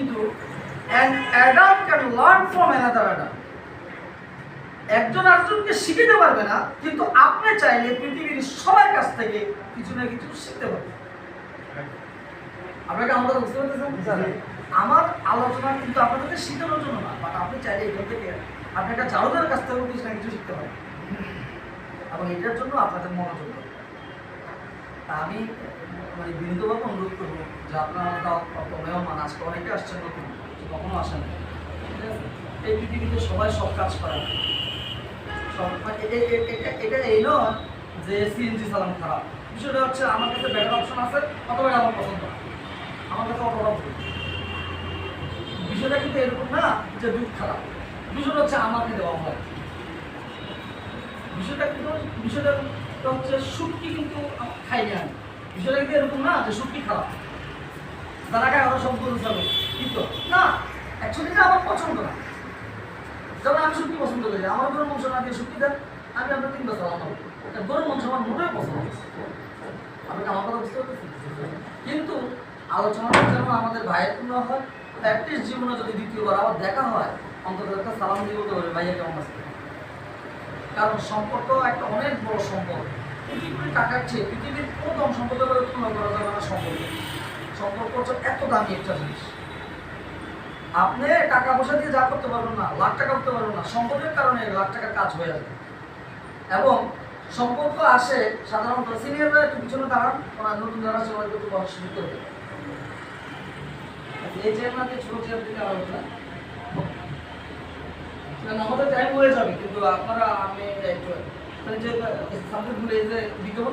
কিন্তু can learn from another adult. একজন আরেকজনকে শিখিতে পারবে না কিন্তু আপনি চাইলে পৃথিবীর সবার কাছ থেকে কিছু না কিছু শিখতে পারবেন। আপনাকে আমার বুঝতে পারতেছেন? আমার আলোচনা কিন্তু আপনাদেরকে শিখানোর জন্য না বাট আপনি চাইলে এখান থেকে আপনি একটা চালকের কাছ থেকেও কিছু না কিছু শিখতে পারেন এবং এটার জন্য আপনাদের মনোযোগ দরকার। তা আমি মানে বিনীতভাবে অনুরোধ করব। যে আপনারা অত মেহমান আজকে অনেকে আসছেন নতুন কখনো আসেন? এই পৃথিবীতে সবাই সব কাজ করে। মানে এটা এই নয় যে সিএনজি চালানো খারাপ। বিষয়টা হচ্ছে আমার কাছে বেটার অপশন আছে, অথবা আমার পছন্দ আমার কাছে ভুল। বিষয়টা কিন্তু এরকম না যে দুধ খারাপ। বিষয়টা হচ্ছে আমাকে দেওয়া হয়। বিষয়টা কিন্তু, বিষয়টা হচ্ছে শুটকি কিন্তু খাই না বিষয়টা কিন্তু এরকম না যে শুটকি খারাপ। খায় ওরা সব বলতে যাবে কিন্তু না অ্যাকচুয়ালি এটা আমার পছন্দ না। যেমন আমি শুটকি পছন্দ করি। আমার গরুর মাংস না দিয়ে শুটকি দেন, আমি আপনার তিন বছর আমার গরুর মাংস আমার মোটেই পছন্দ না। আপনি আমার কথা বুঝতে পারতেছেন? কিন্তু আলোচনাটা যেন আমাদের ভাইয়েরপূর্ণ হয় প্র্যাকটিস জীবনে যদি দ্বিতীয়বার আবার দেখা হয়, অন্তত একটা সালাম দিয়ে বলতে পারে ভাইয়া, কেমন আছে কারণ সম্পর্ক একটা অনেক বড় সম্পর্ক। পৃথিবীর টাকার চেয়ে পৃথিবীর কোনো ধন সম্পদের করে তুলনা করা যাবে না সম্পর্ক? সম্পর্ক হচ্ছে এত দামি একটা জিনিস। আপনি টাকা পয়সা দিয়ে যা করতে পারবেন না, লাখ টাকা করতে পারবেন না সম্পর্কের কারণে লাখ টাকার কাজ হয়ে যাবে। এবং আসে সাধারণত সিনিয়ররা একটু পিছনে দাঁড়ান, ওনার নতুন সবাই করবে এই ছোট চেয়ার দিকে আলোচনা আমাদের টাইম হয়ে যাবে, কিন্তু আপনারা আমি মানে যে যে বিজ্ঞাপন